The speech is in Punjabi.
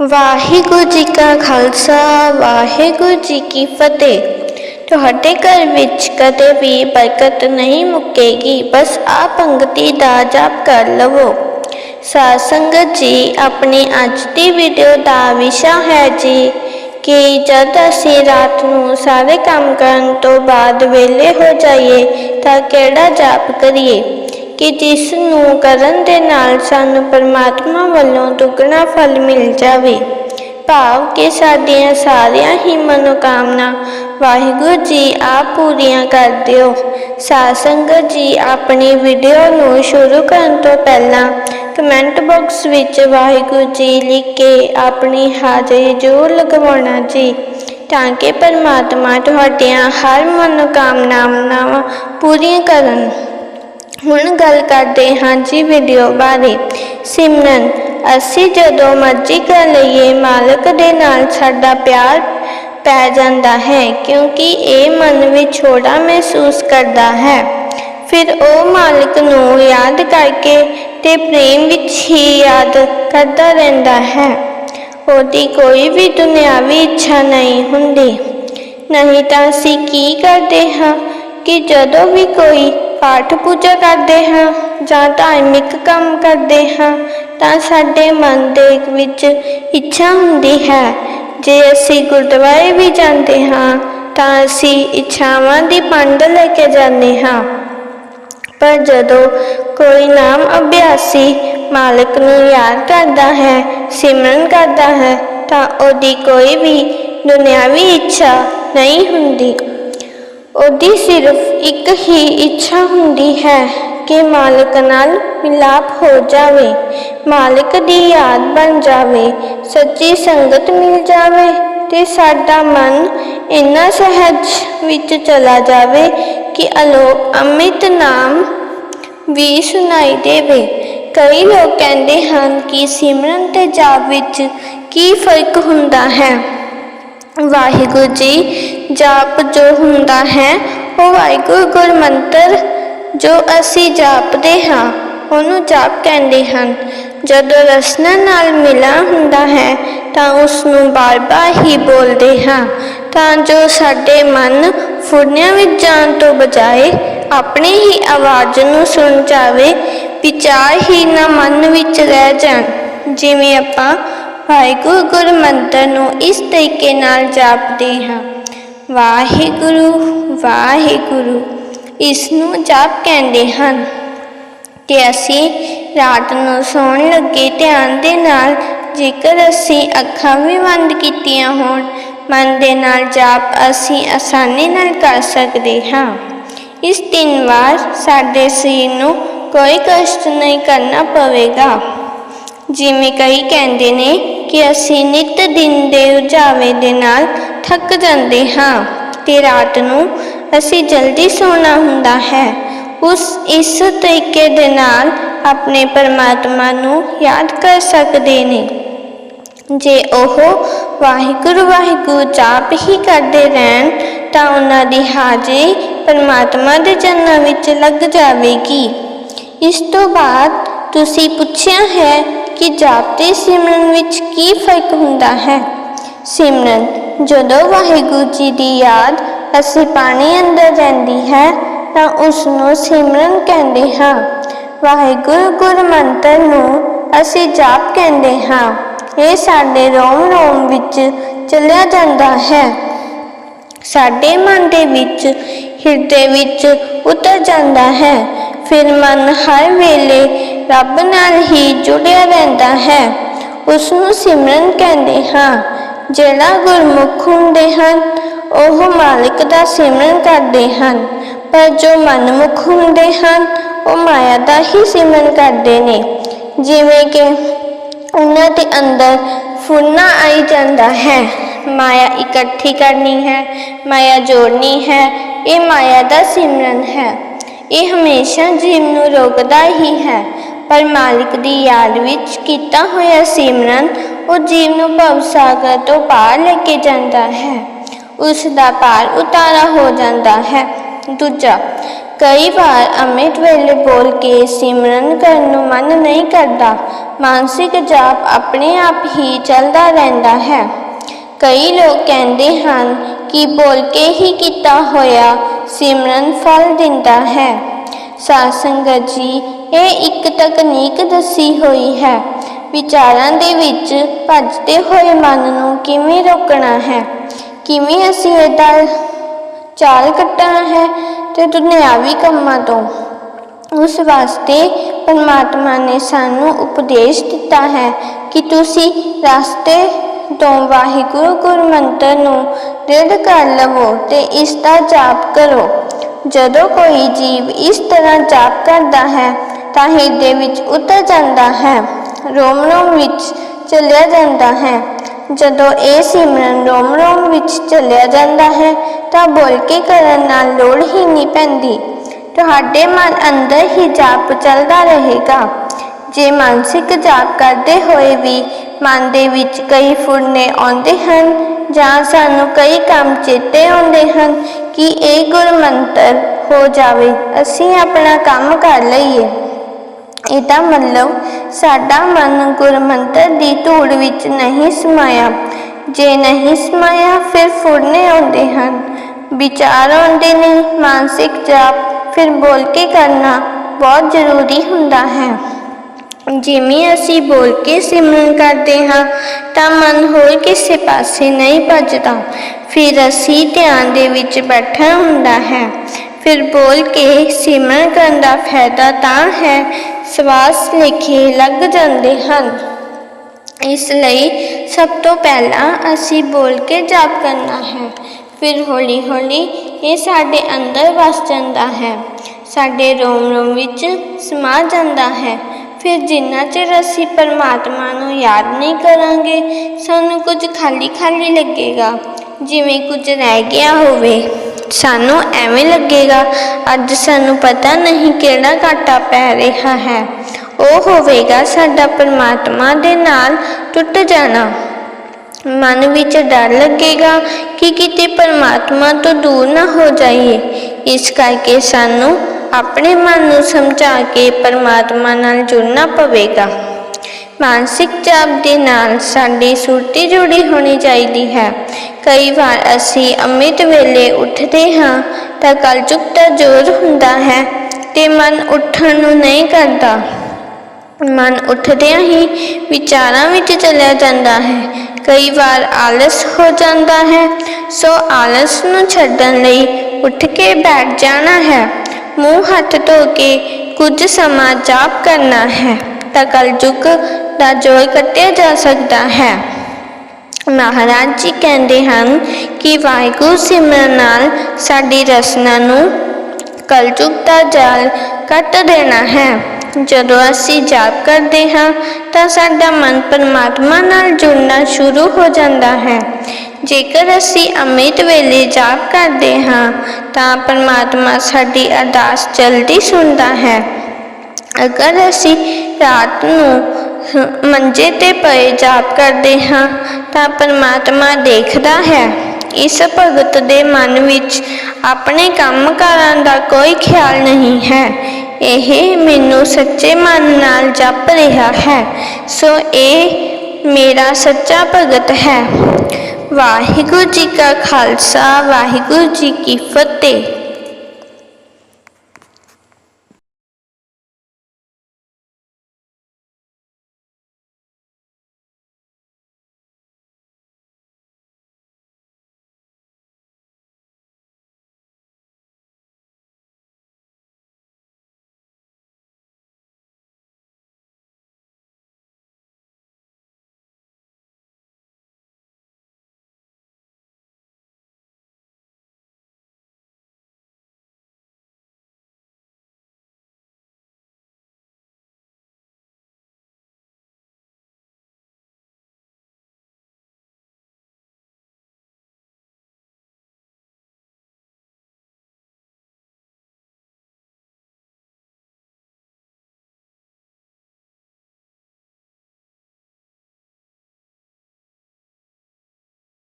ਵਾਹਿਗੁਰੂ ਜੀ ਕਾ ਖਾਲਸਾ, ਵਾਹਿਗੁਰੂ ਜੀ ਕੀ ਫਤਿਹ। ਤੁਹਾਡੇ ਘਰ ਵਿੱਚ ਕਦੇ ਵੀ ਬਰਕਤ ਨਹੀਂ ਮੁੱਕੇਗੀ, ਬਸ ਆ ਪੰਗਤੀ ਦਾ ਜਾਪ ਕਰ ਲਵੋ। ਸਾਧ ਸੰਗਤ ਜੀ, ਆਪਣੀ ਅੱਜ ਦੀ ਵੀਡੀਓ ਦਾ ਵਿਸ਼ਾ ਹੈ ਜੀ ਕਿ ਜਦ ਅਸੀਂ ਰਾਤ ਨੂੰ ਸਾਰੇ ਕੰਮ ਕਰਨ ਤੋਂ ਬਾਅਦ ਵਿਹਲੇ ਹੋ ਜਾਈਏ ਤਾਂ ਕਿਹੜਾ ਜਾਪ ਕਰੀਏ? ਕਿ ਜਿਸ ਨੂੰ ਕਰਨ ਦੇ ਨਾਲ ਸਾਨੂੰ ਪਰਮਾਤਮਾ ਵੱਲੋਂ ਦੁੱਗਣਾ ਫਲ ਮਿਲ ਜਾਵੇ। ਭਾਵ ਕਿ ਸਾਡੀਆਂ ਸਾਰੀਆਂ ਹੀ ਮਨੋਕਾਮਨਾ ਵਾਹਿਗੁਰੂ ਜੀ ਆਪ ਪੂਰੀਆਂ ਕਰ ਦਿਓ। ਸਾਧ ਸੰਗਤ ਜੀ ਆਪਣੀ ਵੀਡੀਓ ਨੂੰ ਸ਼ੁਰੂ ਕਰਨ ਤੋਂ ਪਹਿਲਾਂ ਕਮੈਂਟ ਬਾਕਸ ਵਿੱਚ ਵਾਹਿਗੁਰੂ ਜੀ ਲਿਖ ਕੇ ਆਪਣੀ ਹਾਜ਼ਰੀ ਜ਼ਰੂਰ ਲਗਵਾਉਣਾ ਜੀ, ਤਾਂ ਕਿ ਪਰਮਾਤਮਾ ਤੁਹਾਡੀਆਂ ਹਰ ਮਨੋਕਾਮਨਾਵਾਂ ਪੂਰੀਆਂ ਕਰਨ। ਹੁਣ ਗੱਲ ਕਰਦੇ ਹਾਂ ਜੀ ਵੀਡੀਓ ਬਾਰੇ। ਸਿਮਰਨ, ਅਸੀਂ ਜਦੋਂ ਮਰਜ਼ੀ ਕਰ ਲਈਏ, ਮਾਲਕ ਦੇ ਨਾਲ ਸਾਡਾ ਪਿਆਰ ਪੈ ਜਾਂਦਾ ਹੈ, ਕਿਉਂਕਿ ਇਹ ਮਨ ਵਿੱਚ ਛੋੜਾ ਮਹਿਸੂਸ ਕਰਦਾ ਹੈ। ਫਿਰ ਉਹ ਮਾਲਕ ਨੂੰ ਯਾਦ ਕਰਕੇ ਤੇ ਪ੍ਰੇਮ ਵਿੱਚ ਹੀ ਯਾਦ ਕਰਦਾ ਰਹਿੰਦਾ ਹੈ। ਉਹਦੀ ਕੋਈ ਵੀ ਦੁਨਿਆਵੀ ਇੱਛਾ ਨਹੀਂ ਹੁੰਦੀ। ਨਹੀਂ ਤਾਂ ਅਸੀਂ ਕੀ ਕਰਦੇ ਹਾਂ ਕਿ ਜਦੋਂ ਵੀ ਕੋਈ ਪਾਠ ਪੂਜਾ ਕਰਦੇ ਹਾਂ ਜਾਂ ਧਾਰਮਿਕ ਕੰਮ ਕਰਦੇ ਹਾਂ, ਤਾਂ ਸਾਡੇ ਮਨ ਦੇ ਵਿੱਚ ਇੱਛਾ ਹੁੰਦੀ ਹੈ। ਜੇ ਅਸੀਂ ਗੁਰਦੁਆਰੇ ਵੀ ਜਾਂਦੇ ਹਾਂ, ਤਾਂ ਅਸੀਂ ਇੱਛਾਵਾਂ ਦੀ ਪੰਡ ਲੈ ਕੇ ਜਾਂਦੇ ਹਾਂ। ਪਰ ਜਦੋਂ ਕੋਈ ਨਾਮ ਅਭਿਆਸੀ ਮਾਲਕ ਨੂੰ ਯਾਦ ਕਰਦਾ ਹੈ, ਸਿਮਰਨ ਕਰਦਾ ਹੈ, ਤਾਂ ਉਹਦੀ ਕੋਈ ਵੀ ਦੁਨਿਆਵੀ ਇੱਛਾ ਨਹੀਂ ਹੁੰਦੀ। ਉਹਦੀ ਸਿਰਫ ਇੱਕ ਹੀ ਇੱਛਾ ਹੁੰਦੀ ਹੈ ਕਿ ਮਾਲਕ ਨਾਲ ਮਿਲਾਪ ਹੋ ਜਾਵੇ, ਮਾਲਕ ਦੀ ਯਾਦ ਬਣ ਜਾਵੇ, ਸੱਚੀ ਸੰਗਤ ਮਿਲ ਜਾਵੇ ਤੇ ਸਾਡਾ ਮਨ ਇੰਨਾ ਸਹਿਜ ਵਿੱਚ ਚਲਾ ਜਾਵੇ ਕਿ ਅਲੋਕ ਅੰਮ੍ਰਿਤ ਨਾਮ ਵੀ ਸੁਣਾਈ ਦੇਵੇ। ਕਈ ਲੋਕ ਕਹਿੰਦੇ ਹਨ ਕਿ ਸਿਮਰਨ ਤੇ ਜਾਪ ਵਿੱਚ ਕੀ ਫ਼ਰਕ ਹੁੰਦਾ ਹੈ? ਵਾਹਿਗੁਰੂ ਜੀ, ਜਾਪ ਜੋ ਹੁੰਦਾ ਹੈ, ਉਹ ਵਾਹਿਗੁਰੂ ਗੁਰ ਮੰਤਰ ਜੋ ਅਸੀਂ ਜਾਪਦੇ ਹਾਂ, ਉਹਨੂੰ ਜਾਪ ਕਹਿੰਦੇ ਹਨ। ਜਦੋਂ ਰਸਨਾ ਨਾਲ ਮਿਲਾ ਹੁੰਦਾ ਹੈ, ਤਾਂ ਉਸ ਨੂੰ ਬਾਰ-ਬਾਰ ਹੀ ਬੋਲਦੇ ਹਾਂ, ਤਾਂ ਜੋ ਸਾਡੇ ਮਨ ਫੁਰਨਿਆਂ ਵਿੱਚ ਜਾਣ ਤੋਂ ਬਜਾਏ ਆਪਣੀ ਹੀ ਆਵਾਜ਼ ਨੂੰ ਸੁਣ ਜਾਵੇ, ਵਿਚਾਰ ਹੀ ਨਾ ਮਨ ਵਿੱਚ ਰਹਿ ਜਾਣ। ਜਿਵੇਂ ਆਪਾਂ ਵਾਹਿਗੁਰੂ ਗੁਰ ਮੰਤਰ ਨੂੰ ਇਸ ਤਰੀਕੇ ਨਾਲ ਜਾਪਦੇ ਹਾਂ। ਵਾਹਿਗੁਰੂ ਵਾਹਿਗੁਰੂ ਇਸ ਨੂੰ ਜਾਪ ਕਹਿੰਦੇ ਹਨ। ਕਿ ਅਸੀਂ ਰਾਤ ਨੂੰ ਸੌਣ ਲੱਗੇ ਧਿਆਨ ਦੇ ਨਾਲ, ਜੇਕਰ ਅਸੀਂ ਅੱਖਾਂ ਵੀ ਬੰਦ ਕੀਤੀਆਂ ਹੋਣ, ਮਨ ਦੇ ਨਾਲ ਜਾਪ ਅਸੀਂ ਆਸਾਨੀ ਨਾਲ ਕਰ ਸਕਦੇ ਹਾਂ। ਇਸ ਤਿੰਨ ਵਾਰ ਸਾਡੇ ਸਰੀਰ ਨੂੰ ਕੋਈ ਕਸ਼ਟ ਨਹੀਂ ਕਰਨਾ ਪਵੇਗਾ। ਜਿਵੇਂ ਕਈ ਕਹਿੰਦੇ ਨੇ ਕਿ ਅਸੀਂ ਨਿਤ ਦਿਨ ਦੇ ਉਜਾਵੇ ਦੇ ਨਾਲ ਥੱਕ ਜਾਂਦੇ ਹਾਂ ਤੇ ਰਾਤ ਨੂੰ ਅਸੀਂ ਜਲਦੀ ਸੌਣਾ ਹੁੰਦਾ ਹੈ। ਉਸ ਇਸ ਤਰੀਕੇ ਦੇ ਨਾਲ ਆਪਣੇ ਪਰਮਾਤਮਾ ਨੂੰ ਯਾਦ ਕਰ ਸਕਦੇ ਨੇ। ਜੇ ਉਹ ਵਾਹਿਗੁਰੂ ਵਾਹਿਗੁਰੂ ਜਾਪ ਹੀ ਕਰਦੇ ਰਹਿਣ ਤਾਂ ਉਹਨਾਂ ਦੀ ਹਾਜ਼ਰੀ ਪਰਮਾਤਮਾ ਦੇ ਚਰਨਾਂ ਵਿੱਚ ਲੱਗ ਜਾਵੇਗੀ। ਇਸ ਤੋਂ ਬਾਅਦ ਤੁਸੀਂ ਪੁੱਛਿਆ ਹੈ ਕਿ ਜਾਪ ਤੇ ਸਿਮਰਨ ਵਿੱਚ ਕੀ ਫ਼ਰਕ ਹੁੰਦਾ ਹੈ? ਸਿਮਰਨ, ਜਦੋਂ ਵਾਹਿਗੁਰੂ ਜੀ ਦੀ ਯਾਦ ਅਸੀਂ ਪਾਣੀ ਅੰਦਰ ਰਹਿੰਦੀ ਹੈ, ਤਾਂ ਉਸ ਨੂੰ ਸਿਮਰਨ ਕਹਿੰਦੇ ਹਾਂ। ਵਾਹਿਗੁਰੂ ਗੁਰ ਨੂੰ ਅਸੀਂ ਜਾਪ ਕਹਿੰਦੇ ਹਾਂ। ਇਹ ਸਾਡੇ ਰੋਮ ਰੋਮ ਵਿੱਚ ਚਲਿਆ ਜਾਂਦਾ ਹੈ। ਸਾਡੇ ਮਨ ਦੇ ਵਿੱਚ, ਹਿਰਦੇ ਵਿੱਚ ਉਤਰ ਜਾਂਦਾ ਹੈ। ਫਿਰ ਮਨ ਹਰ ਵੇਲੇ ਰੱਬ ਨਾਲ ਹੀ ਜੁੜਿਆ ਰਹਿੰਦਾ ਹੈ। ਉਸ ਨੂੰ ਸਿਮਰਨ ਕਹਿੰਦੇ ਹਾਂ, ਜਿਹੜਾ ਗੁਰਮੁਖ ਹੁੰਦੇ ਹਨ, ਉਹ ਮਾਲਕ ਦਾ ਸਿਮਰਨ ਕਰਦੇ ਹਨ। ਪਰ ਜੋ ਮਨਮੁਖ ਹੁੰਦੇ ਹਨ, ਉਹ ਮਾਇਆ ਦਾ ਹੀ ਸਿਮਰਨ ਕਰਦੇ ਨੇ। ਜਿਵੇਂ ਕਿ ਉਹਨਾਂ ਦੇ ਅੰਦਰ ਫੁਰਨਾ ਆਈ ਜਾਂਦਾ ਹੈ। ਮਾਇਆ ਇਕੱਠੀ ਕਰਨੀ ਹੈ, ਮਾਇਆ ਜੋੜਨੀ ਹੈ, ਇਹ ਮਾਇਆ ਦਾ ਸਿਮਰਨ ਹੈ। ਇਹ ਹਮੇਸ਼ਾ ਜੀਵ ਨੂੰ ਰੋਕਦਾ ਹੀ ਹੈ। ਪਰ ਮਾਲਿਕ ਦੀ ਯਾਦ ਵਿੱਚ ਕੀਤਾ ਹੋਇਆ ਸਿਮਰਨ ਉਹ ਜੀਵ ਨੂੰ ਭਵ ਸਾਗਰ ਤੋਂ ਪਾਰ ਲੈ ਕੇ ਜਾਂਦਾ ਹੈ। ਉਸ ਦਾ ਪਾਰ ਉਤਾਰਾ ਹੋ ਜਾਂਦਾ ਹੈ। ਦੂਜਾ, ਕਈ ਵਾਰ ਅੰਮ੍ਰਿਤ ਵੇਲੇ ਬੋਲ ਕੇ ਸਿਮਰਨ ਕਰਨ ਨੂੰ ਮਨ ਨਹੀਂ ਕਰਦਾ, ਮਾਨਸਿਕ ਜਾਪ ਆਪਣੇ ਆਪ ਹੀ ਚੱਲਦਾ ਰਹਿੰਦਾ ਹੈ। ਕਈ ਲੋਕ ਕਹਿੰਦੇ ਹਨ ਕਿ ਬੋਲ ਕੇ ਹੀ ਕੀਤਾ ਹੋਇਆ ਸਿਮਰਨ ਫਲ ਦਿੰਦਾ ਹੈ। ਸਾਧ ਸੰਗਤ ਜੀ ਇਹ ਇੱਕ ਤਕਨੀਕ ਦੱਸੀ ਹੋਈ ਹੈ। ਵਿਚਾਰਾਂ ਦੇ ਵਿੱਚ ਭੱਜਦੇ ਹੋਏ ਮਨ ਨੂੰ ਕਿਵੇਂ ਰੋਕਣਾ ਹੈ? ਕਿਵੇਂ ਅਸੀਂ ਇਹਦਾ ਚਾਲ ਕੱਟਣਾ ਹੈ ਤੇ ਦੁਨਿਆਵੀ ਕੰਮਾਂ ਤੋਂ? ਉਸ ਵਾਸਤੇ ਪਰਮਾਤਮਾ ਨੇ ਸਾਨੂੰ ਉਪਦੇਸ਼ ਦਿੱਤਾ ਹੈ ਕਿ ਤੁਸੀਂ ਰਸਤੇ ਤੋਂ ਵਾਹਿਗੁਰੂ ਗੁਰਮੰਤਰ ਨੂੰ ਦ੍ਰਿੜ ਕਰ ਲਵੋ ਤੇ ਇਸ ਦਾ ਜਾਪ ਕਰੋ। ਜਦੋਂ ਕੋਈ ਜੀਵ ਇਸ ਤਰ੍ਹਾਂ ਜਾਪ ਕਰਦਾ ਹੈ ਤਾਂ ਹਿਰਦੇ ਵਿੱਚ ਉਤਰ ਜਾਂਦਾ ਹੈ ਰੋਮ ਰੋਮ ਵਿੱਚ ਚਲਿਆ ਜਾਂਦਾ ਹੈ। ਜਦੋਂ ਇਹ ਸਿਮਰਨ ਰੋਮ ਰੋਮ ਵਿੱਚ ਚਲਿਆ ਜਾਂਦਾ ਹੈ, ਤਾਂ ਬੋਲ ਕੇ ਕਰਨ ਨਾਲ ਲੋੜ ਹੀ ਨਹੀਂ ਪੈਂਦੀ। ਤੁਹਾਡੇ ਮਨ ਅੰਦਰ ਹੀ ਜਾਪ ਚੱਲਦਾ ਰਹੇਗਾ। ਜੇ ਮਾਨਸਿਕ ਜਾਪ ਕਰਦੇ ਹੋਏ ਵੀ ਮਨ ਦੇ ਵਿੱਚ ਕਈ ਫੁਰਨੇ ਆਉਂਦੇ ਹਨ, ਜਾਂ ਸਾਨੂੰ ਕਈ ਕੰਮ ਚੇਤੇ ਆਉਂਦੇ ਹਨ ਕਿ ਇਹ ਗੁਰਮੰਤਰ ਹੋ ਜਾਵੇ, ਅਸੀਂ ਆਪਣਾ ਕੰਮ ਕਰ ਲਈਏ। ਇਹਦਾ ਮਤਲਬ ਸਾਡਾ ਮਨ ਗੁਰਮੰਤਰ ਦੀ ਧੂੜ ਵਿੱਚ ਨਹੀਂ ਸਮਾਇਆ। ਜੇ ਨਹੀਂ ਸਮਾਇਆ, ਫਿਰ ਫੁਰਨੇ ਆਉਂਦੇ ਹਨ। ਵਿਚਾਰ ਆਉਂਦੇ ਨੇ, ਮਾਨਸਿਕ ਜਾਪ, ਫਿਰ ਬੋਲ ਕੇ ਕਰਨਾ ਬਹੁਤ ਜ਼ਰੂਰੀ ਹੁੰਦਾ ਹੈ। ਜਿਵੇਂ ਅਸੀਂ ਬੋਲ ਕੇ ਸਿਮਰਨ ਕਰਦੇ ਹਾਂ, ਤਾਂ ਮਨ ਹੋਰ ਕਿਸੇ ਪਾਸੇ ਨਹੀਂ ਭੱਜਦਾ। ਫਿਰ ਅਸੀਂ ਧਿਆਨ ਦੇ ਵਿੱਚ ਬੈਠਾ ਹੁੰਦਾ ਹੈ। ਫਿਰ ਬੋਲ ਕੇ ਸਿਮਰਨ ਕਰਨ ਦਾ ਫਾਇਦਾ ਤਾਂ ਹੈ ਸਵਾਸ ਲੇਖੇ ਲੱਗ ਜਾਂਦੇ ਹਨ। ਇਸ ਲਈ ਸਭ ਤੋਂ ਪਹਿਲਾਂ ਅਸੀਂ ਬੋਲ ਕੇ ਜਾਪ ਕਰਨਾ ਹੈ। ਫਿਰ ਹੌਲੀ ਹੌਲੀ ਇਹ ਸਾਡੇ ਅੰਦਰ ਵਸ ਜਾਂਦਾ ਹੈ। ਸਾਡੇ ਰੋਮ ਰੋਮ ਵਿੱਚ ਸਮਾ ਜਾਂਦਾ ਹੈ। ਫਿਰ ਜਿੰਨਾ ਚਿਰ ਅਸੀਂ ਪਰਮਾਤਮਾ ਨੂੰ ਯਾਦ ਨਹੀਂ ਕਰਾਂਗੇ, ਸਾਨੂੰ ਕੁਝ ਖਾਲੀ ਖਾਲੀ ਲੱਗੇਗਾ, ਜਿਵੇਂ ਕੁਝ ਰਹਿ ਗਿਆ ਹੋਵੇ। ਸਾਨੂੰ ਐਵੇਂ ਲੱਗੇਗਾ, ਅੱਜ ਸਾਨੂੰ ਪਤਾ ਨਹੀਂ ਕਿਹੜਾ ਘਾਟਾ ਪੈ ਰਿਹਾ ਹੈ। ਉਹ ਹੋਵੇਗਾ ਸਾਡਾ ਪਰਮਾਤਮਾ ਦੇ ਨਾਲ ਟੁੱਟ ਜਾਣਾ। ਮਨ ਵਿੱਚ ਡਰ ਲੱਗੇਗਾ ਕਿ ਕਿਤੇ ਪਰਮਾਤਮਾ ਤੋਂ ਦੂਰ ਨਾ ਹੋ ਜਾਈਏ। ਇਸ ਕਰਕੇ ਸਾਨੂੰ ਆਪਣੇ ਮਨ ਨੂੰ ਸਮਝਾ ਕੇ ਪਰਮਾਤਮਾ ਨਾਲ ਜੁੜਨਾ ਪਵੇਗਾ। ਮਾਨਸਿਕ ਚਾਪ ਦੇ ਨਾਲ ਸਾਡੀ ਸੁਰਤੀ ਜੁੜੀ ਹੋਣੀ ਚਾਹੀਦੀ ਹੈ। ਕਈ ਵਾਰ ਅਸੀਂ ਅਮਿਤ ਵੇਲੇ ਉੱਠਦੇ ਹਾਂ ਤਾਂ ਕਲਯੁਗ ਦਾ ਜ਼ੋਰ ਹੁੰਦਾ ਹੈ ਤੇ ਮਨ ਉੱਠਣ ਨੂੰ ਨਹੀਂ ਕਰਦਾ। ਮਨ ਉੱਠਦਿਆਂ ਹੀ ਵਿਚਾਰਾਂ ਵਿੱਚ ਚਲਿਆ ਜਾਂਦਾ ਹੈ। ਕਈ ਵਾਰ ਆਲਸ ਹੋ ਜਾਂਦਾ ਹੈ, ਸੋ ਆਲਸ ਨੂੰ ਛੱਡਣ ਲਈ ਉੱਠ ਕੇ ਬੈਠ ਜਾਣਾ ਹੈ। ਮੂੰਹ ਹੱਥ ਧੋ ਕੇ ਕੁਝ ਸਮਾਂ ਜਾਪ ਕਰਨਾ ਹੈ ਤਾਂ ਕਲਯੁਗ ਦਾ ਜੋਰ ਕੱਟਿਆ ਜਾ ਸਕਦਾ ਹੈ। ਮਹਾਰਾਜ ਜੀ ਕਹਿੰਦੇ ਹਨ ਕਿ ਵਾਹਿਗੁਰੂ ਸਿਮਰਨ ਨਾਲ ਸਾਡੀ ਰਸਨਾ ਨੂੰ ਕਲਯੁਗ ਦਾ ਜਾਲ ਕੱਟ ਦੇਣਾ ਹੈ। ਜਦੋਂ ਅਸੀਂ ਜਾਪ ਕਰਦੇ ਹਾਂ ਤਾਂ ਸਾਡਾ ਮਨ ਪਰਮਾਤਮਾ ਨਾਲ ਜੁੜਨਾ ਸ਼ੁਰੂ ਹੋ ਜਾਂਦਾ ਹੈ। ਜੇਕਰ ਅਸੀਂ ਅੰਮ੍ਰਿਤ ਵੇਲੇ ਜਾਪ ਕਰਦੇ ਹਾਂ ਤਾਂ ਪਰਮਾਤਮਾ ਸਾਡੀ ਅਰਦਾਸ ਜਲਦੀ ਸੁਣਦਾ ਹੈ। ਅਗਰ ਅਸੀਂ ਰਾਤ ਨੂੰ ਮੰਜੇ ਤੇ ਪਏ ਜਾਪ ਕਰਦੇ ਹਾਂ ਤਾਂ ਪਰਮਾਤਮਾ ਦੇਖਦਾ ਹੈ। ਇਸ ਭਗਤ ਦੇ ਮਨ ਵਿੱਚ ਆਪਣੇ ਕੰਮਕਾਰਾਂ ਦਾ ਕੋਈ ਖਿਆਲ ਨਹੀਂ ਹੈ। ਇਹ ਮੈਨੂੰ ਸੱਚੇ ਮਨ ਨਾਲ ਜਪ ਰਿਹਾ ਹੈ। ਸੋ ਇਹ ਮੇਰਾ ਸੱਚਾ ਭਗਤ ਹੈ। ਵਾਹਿਗੁਰੂ ਜੀ ਕਾ ਖਾਲਸਾ, ਵਾਹਿਗੁਰੂ ਜੀ ਕੀ ਫਤਿਹ।